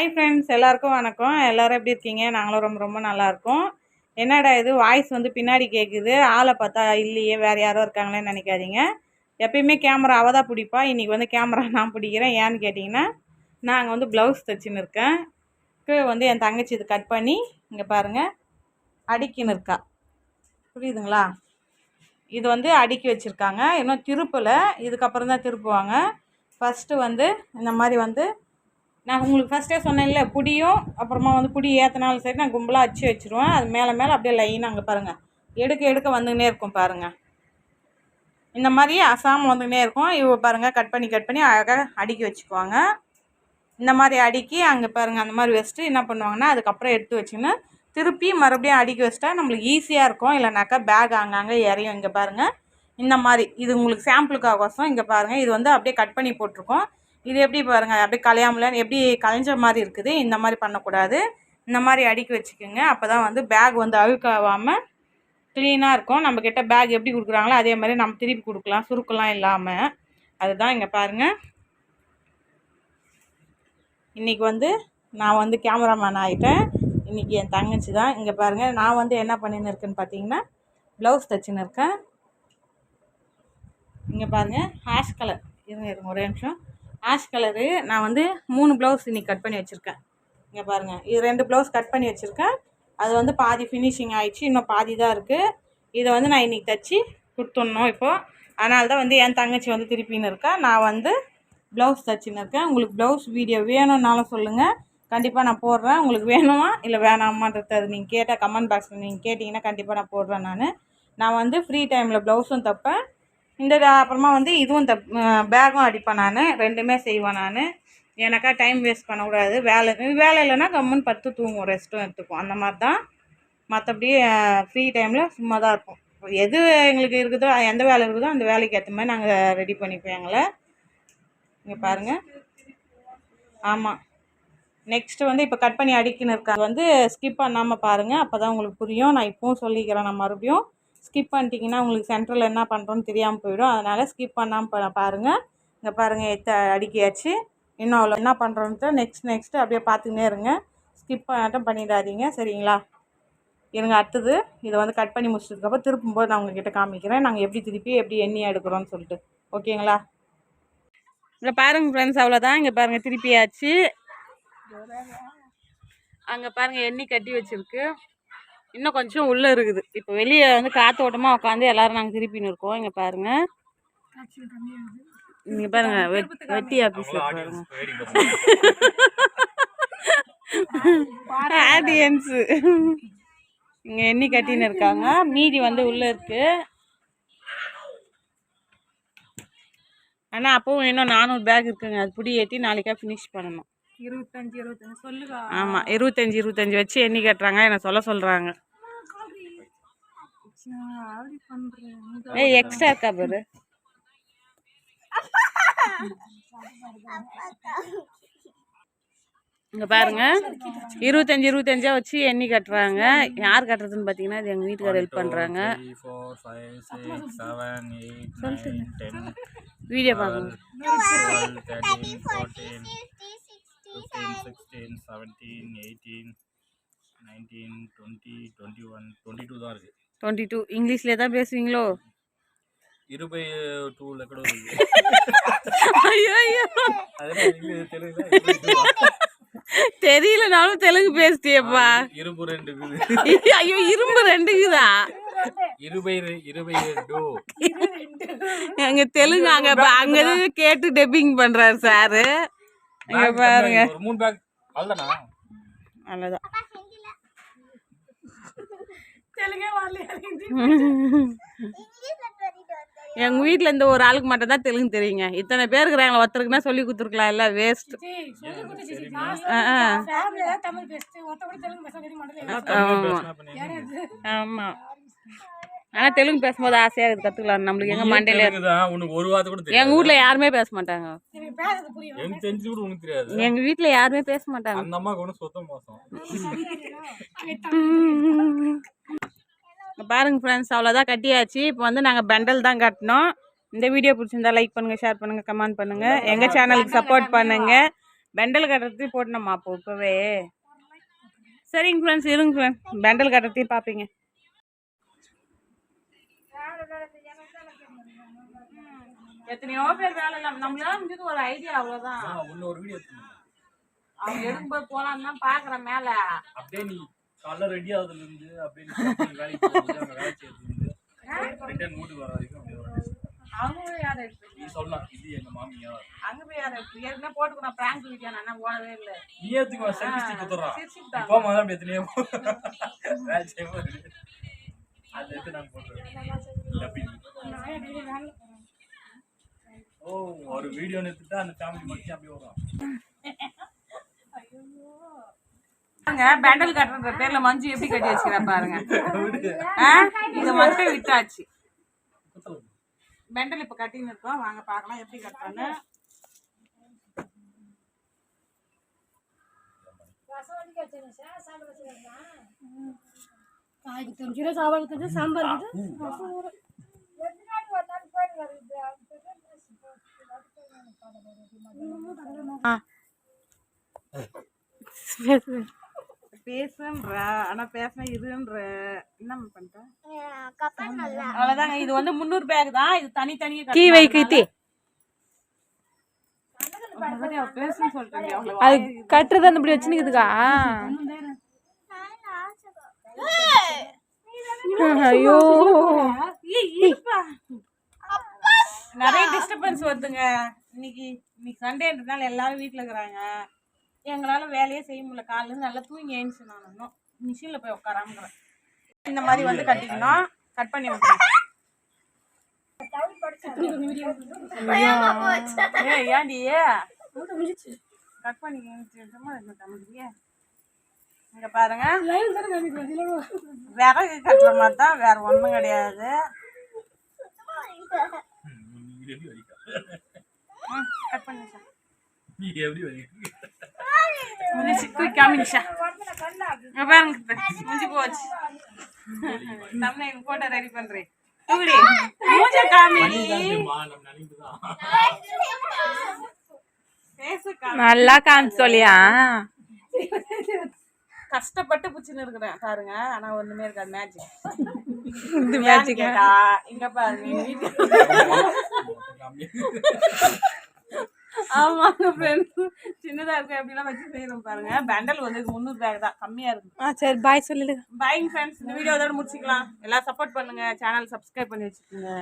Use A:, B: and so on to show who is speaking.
A: Hi friends எல்லாருக்கும் வணக்கம். எல்லாரும் எப்படி இருக்கீங்க? நாங்களும் ரொம்ப ரொம்ப நல்லாயிருக்கோம் என்னடா இது? வாய்ஸ் வந்து பின்னாடி கேட்குது ஆளை பார்த்தா இல்லையே வேறு யாரோ இருக்காங்களேன்னு நினைக்காதீங்க. எப்பயுமே கேமரா அவள் தான் பிடிப்பா. இன்றைக்கி வந்து கேமரா நான் பிடிக்கிறேன். ஏன்னு கேட்டிங்கன்னா நாங்கள் வந்து ப்ளவுஸ் தைச்சின்னு இருக்கேன். வந்து என் தங்கச்சி இது கட் பண்ணி இங்கே பாருங்கள் அடிக்கின்னு இருக்கா. புரியுதுங்களா? இது வந்து அடுக்கி வச்சுருக்காங்க. இன்னும் திருப்பலை. இதுக்கப்புறம் தான் திருப்புவாங்க. ஃபஸ்ட்டு வந்து இந்த மாதிரி வந்து நான் உங்களுக்கு ஃபஸ்ட்டே சொன்னேன்ல புடியும் அப்புறமா வந்து புடி ஏற்றினாலும் சரி நான் கும்பலாக அச்சு வச்சுருவேன். அது மேலே மேலே அப்படியே லைனாக அங்கே பாருங்கள் எடுக்க எடுக்க வந்துக்கினே இருக்கும் பாருங்கள் இந்த மாதிரி அசாம் வந்துக்கினே இருக்கும். இவ பாருங்கள் கட் பண்ணி கட் பண்ணி அழகாக அடுக்கி வச்சுக்குவாங்க. இந்த மாதிரி அடுக்கி அங்கே பாருங்கள் அந்த மாதிரி வச்சுட்டு என்ன பண்ணுவாங்கன்னா அதுக்கப்புறம் எடுத்து வச்சுன்னு திருப்பி மறுபடியும் அடுக்கி வச்சிட்டா நம்மளுக்கு ஈஸியாக இருக்கும். இல்லைனாக்கா பேக் அங்கங்கே இறையும் இங்கே பாருங்கள் இந்த மாதிரி இது உங்களுக்கு சாம்பிளுக்காகோசம் இங்கே பாருங்கள் இது வந்து அப்படியே கட் பண்ணி போட்டிருக்கோம். இது எப்படி பாருங்கள் அப்படியே கலையாமல எப்படி கலைஞ்ச மாதிரி இருக்குது இந்த மாதிரி பண்ணக்கூடாது. இந்த மாதிரி அடுக்கி வச்சுக்கோங்க. அப்போ தான் வந்து பேக் வந்து அழுக்காகாமல் க்ளீனாக இருக்கும். நம்மக்கிட்ட பேக் எப்படி கொடுக்குறாங்களோ அதே மாதிரி நம்ம திருப்பி கொடுக்கலாம். சுருக்கெல்லாம் இல்லாமல் அதுதான் இங்கே பாருங்கள் இன்றைக்கி வந்து நான் வந்து கேமராமேன் ஆகிட்டேன் இன்றைக்கி என் தங்கச்சி தான். இங்கே பாருங்கள் நான் வந்து என்ன பண்ணின்னு இருக்கேன்னு பார்த்தீங்கன்னா ப்ளவுஸ் தைச்சின்னு இருக்கேன். இங்கே பாருங்கள் ஹேஷ் கலர் இருங்க இருங்க ஒரே நிமிஷம். Ash colour. நான் வந்து மூணு ப்ளவுஸ் இன்றைக்கி கட் பண்ணி வச்சுருக்கேன். இங்கே பாருங்கள் இது ரெண்டு ப்ளவுஸ் கட் பண்ணி வச்சுருக்கேன். அது வந்து பாதி ஃபினிஷிங் ஆயிடுச்சு. இன்னும் பாதி தான் இருக்குது இதை வந்து நான் இன்றைக்கி தைச்சி கொடுத்துடணும் இப்போது அதனால தான் வந்து என் தங்கச்சி வந்து திருப்பின்னு இருக்கா. நான் வந்து ப்ளவுஸ் தைச்சின்னு இருக்கேன். உங்களுக்கு ப்ளவுஸ் வீடியோ வேணும்னாலும் சொல்லுங்கள் கண்டிப்பாக நான் போடுறேன். உங்களுக்கு வேணுமா இல்லை வேணாமான்றது அது நீங்கள் கேட்டால் கமெண்ட் பாக்ஸில் நீங்கள் கேட்டிங்கன்னா கண்டிப்பாக நான் போடுறேன் நான். நான் வந்து ஃப்ரீ டைமில் ப்ளவுஸும் தைப்பேன். இந்த அப்புறமா வந்து இதுவும் இந்த பேகும் அடிப்பேன் நான். ரெண்டுமே செய்வேன் நான். எனக்கா டைம் வேஸ்ட் பண்ணக்கூடாது. வேலை வேலை இல்லைன்னா கம்முன்னு பத்து தூங்குவோம். ரெஸ்ட்டும் எடுத்துக்கும் அந்த மாதிரி தான் மற்றபடி ஃப்ரீ டைமில் சும்மா தான் இருப்போம். எது எங்களுக்கு இருக்குதோ எந்த வேலை இருக்குதோ அந்த வேலைக்கு ஏற்ற மாதிரி நாங்கள் ரெடி பண்ணிப்போம் எங்களை. இங்கே பாருங்கள் ஆமாம் நெக்ஸ்ட்டு வந்து இப்போ கட் பண்ணி அடிக்கின்னு இருக்காங்க. வந்து ஸ்கிப் பண்ணாமல் பாருங்கள் அப்போ தான் உங்களுக்கு புரியும். நான் இப்போவும் சொல்லிக்கிறேன் நான் மறுபடியும். ஸ்கிப் பண்ணிட்டீங்கன்னா உங்களுக்கு சென்ட்ரல் என்ன பண்ணுறோன்னு தெரியாமல் போயிடும். அதனால் ஸ்கிப் பண்ணாமல் பாருங்கள் இங்கே பாருங்கள் எத்த அடிக்கியாச்சு. இன்னும் அவ்வளோ என்ன பண்ணுறோன்ட்டு நெக்ஸ்ட் நெக்ஸ்ட்டு அப்படியே பார்த்துக்கினே இருங்க. ஸ்கிப் பண்ணாட்டம் பண்ணிடாதீங்க சரிங்களா? இருங்க அடுத்தது. இதை வந்து கட் பண்ணி முடிச்சதுக்கப்புறம் திருப்பும்போது நான் உங்ககிட்ட காமிக்கிறேன். நாங்கள் எப்படி திருப்பி எப்படி எண்ணி எடுக்கிறோன்னு சொல்லிட்டு. ஓகேங்களா? இல்லை பாருங்கள் ஃப்ரெண்ட்ஸ் அவ்வளோதான். இங்கே பாருங்கள் திருப்பியாச்சு. அங்கே பாருங்கள் எண்ணி கட்டி வச்சுருக்கு. இன்னும் கொஞ்சம் உள்ளே இருக்குது. இப்போ வெளியே வந்து காற்றோட்டமாக உட்காந்து எல்லோரும் நாங்கள் திருப்பின்னு இருக்கோம். இங்கே பாருங்கள் இங்கே பாருங்க வெட்டி ஆஃபீஸில் பாருங்க. ஆடியன்ஸு இங்கே எண்ணி கட்டின்னு இருக்காங்க. மீதி வந்து உள்ளே இருக்குது ஆனால் அப்பவும் இன்னும் நானூறு பேக் இருக்குங்க. அது புடி ஏற்றி நாளைக்கா ஃபினிஷ் பண்ணணும்.
B: இருபத்தஞ்சு இருபத்தஞ்சு. சொல்லுங்க
A: ஆமாம் இருபத்தஞ்சி இருபத்தஞ்சி வச்சு எண்ணி கட்டுறாங்க. என்னை சொல்ல சொல்கிறாங்க ஏய் எக்ஸ்ட்ரா இருக்கா பாரு. இங்கே பாருங்க. இருபத்தஞ்சி இருபத்தஞ்சா வச்சு எண்ணி கட்டுறாங்க. யார் கட்டுறதுன்னு பார்த்தீங்கன்னா இது எங்கள் வீட்டுக்காரர் ஹெல்ப் பண்ணுறாங்க வீடியோ பார்க்கணும்
C: sixteen seventeen eighteen nineteen twenty twenty one twenty two தான் இருக்குது
A: டுவெண்ட்டி டூ இங்கிலீஷ்லேயே தான் பேசுவீங்களோ?
C: இருபை டூவில் கூட
A: தெரியலனாலும் தெலுங்கு பேசிட்டியப்பா.
C: இருபு ரெண்டு
A: ஐயோ இரும்பு ரெண்டுக்குதா
C: இருபை இருபை டூ
A: அங்க தெலுங்கு அங்க அங்க கேட்டு டப்பிங் பண்றாரு சாரு. இங்க பாருங்க.
C: ஒரு மூணு பேக்
B: வரல
A: எங்க வீட்ல இந்த ஒரு ஆளுக்கு மட்டும் தான் தெலுங்கு தெரியுங்க. இத்தனை பேர் இருக்கிறாங்களா ஒருத்தருக்குன்னா சொல்லி கொடுத்துருக்கலாம். எல்லாம் வேஸ்ட்
B: சொல்லி கொடுத்து
A: ஆ
B: தமிழ் பேசுது ஒருத்த கூட தெலுங்கு பேச தெரிய மாட்டேங்குது
C: தமிழ்ல பேசினா பண்ணி
A: ஆமா. ஆனா தெலுங்கு பேசும்போது ஆசையா இருக்குது கத்துக்கலாம் நம்மளுக்கு எங்க மண்டையில
C: உனக்கு ஒரு வார்த்தை கூட தெரியாது.
A: எங்க வீட்ல யாருமே பேச மாட்டாங்க.
B: எனக்கு
C: தெரிஞ்சு கூட உனக்கு தெரியாது.
A: எங்க வீட்ல யாருமே பேச மாட்டாங்க.
C: அந்த அம்மாவுக்கு ஒன்றும் சுத்தம் மோசம்.
A: இங்க பாருங்க ஃப்ரெண்ட்ஸ் அவ்வளோதான் கட்டியாச்சு. இப்போ வந்து நாங்கள் பெண்டல் தான் கட்டினோம். இந்த வீடியோ பிடிச்சிருந்தா லைக் பண்ணுங்கள் ஷேர் பண்ணுங்கள் கமெண்ட் பண்ணுங்கள் எங்கள் சேனலுக்கு சப்போர்ட் பண்ணுங்கள் பெண்டல் கட்டுறதையும் போட்டணுமா அப்போ இப்போவே. சரிங்க ஃப்ரெண்ட்ஸ் இருங்க ஃப்ரெண்ட் பெண்டல் கட்டுறதையும் பார்ப்பீங்க. எத்தனையோ பேர் வேலை இல்லாம நம்மளால முடிஞ்சது ஒரு ஐடியா அவ்வளோதான்
C: இன்னொரு வீடியோ
A: அவங்க எடுக்கும்போது போலான்னு தான் பார்க்குறேன் மேலே.
C: அப்படியே நீ காலைல ரெடி ஆகுதுல இருந்து அப்படியே நீ சாப்பிட்டு வேலைக்கு போகும்போது அங்க வேலை செய்யறது இருந்து ரிட்டர்ன் வீட்டுக்கு வர வரைக்கும் அப்படியே வரும்.
A: அவங்க போய் யாரை எடுத்து
C: நீ சொல்லலாம் இது எங்க மாமியா?
A: அங்கே போய் யாரை எடுத்து ஏற்கனவே போட்டுக்கணும் ப்ராங்க் வீடியோ நான் போடவே இல்லை.
C: நீ ஏத்துக்குவா செல்ஃபி ஸ்டிக் குத்துறான். அப்படி எத்தனையோ வேலை செய்யும்போது அதை எடுத்து நாங்க போட்டுருவோம் ஓ ஒரு வீடியோ எடுத்துட்டா அந்த ஃபேமிலி மட்டும் அப்படியே வரும்.
A: பெண்டல் கட்டுற பேர்ல மஞ்சு எப்படி கட்டி வச்சுக்கிறேன் பாருங்க? இதை மட்டும் விட்டாச்சு. பெண்டல் இப்ப கட்டின்னு இருக்கோம். வாங்க பார்க்கலாம் எப்படி கட்டுறேன்னு
B: காய்க்கு தெரிஞ்சிடும் சாப்பாடு தெரிஞ்சு சாம்பார் இருக்குது.
A: பேசுன்ற ஆனா பேசினா இதுன்ற என்ன பண்ணிட்டேன் அவ்வளவுதாங்க. இது வந்து முந்நூறு பேக் தான். இது தனித்தனியா கீ வை கீத்தி பேசுன்னு சொல்லிட்டேன் அவ்வளவு
D: அது கட்டுறது அந்த இப்படி வச்சுனுக்குதுக்கா ஐயோ.
A: நிறைய டிஸ்டர்பன்ஸ் வருதுங்க. இன்னைக்கு இன்னைக்கு சண்டேன்றதுனால எல்லாரும் வீட்டில் இருக்கிறாங்க. எங்களால வேலையே செய்ய முடியல. காலையில நல்லா தூங்கி எழுந்துச்சு நான் இன்னும். மிஷினில் போய் உட்காராமக்கிறேன் இந்த மாதிரி வந்து கட்டிக்கணும் கட் பண்ணி விட்டுருங்க ஏன்டி? கட் பண்ணி இங்க பாருங்க. விறகு கட்டுற மாதிரி தான் வேற ஒண்ணும் கிடையாது. கட் பண்ணி சார்
C: நீ எப்படி வலிக்க
A: முடிச்சு தூக்கி காமிச்சா இங்க பாருங்க முடிஞ்சு போச்சு. நம்ம எங்க போட்டோ ரெடி பண்றேன். தூடி மூஞ்ச காமிடி
C: நம்ம நினைக்குதான்
A: பேச காமி.
D: நல்லா காமிச்சு சொல்லியா?
A: கஷ்டப்பட்டு பிடிச்சின்னு இருக்கிறேன். பாருங்க ஆனா ஒண்ணுமே இருக்காது மேஜிக்
D: மேட்சிக்கா
A: கேட்டா இங்க பாருங்க ஆமாங்க ஃப்ரெண்ட்ஸ் சின்னதா இருக்கு அப்படிலாம் வச்சு செய்யறோம் பாருங்க. பெண்டல் வந்து முந்நூறு பேக் தான் கம்மியா இருக்கு.
D: ஆ சரி பாய் சொல்லிடு.
A: பாய்ங்க ஃப்ரெண்ட்ஸ் இந்த வீடியோ இதோட முடிச்சுக்கலாம். எல்லாம் சப்போர்ட் பண்ணுங்க. சேனல் சப்ஸ்கிரைப் பண்ணி வச்சுக்கோங்க.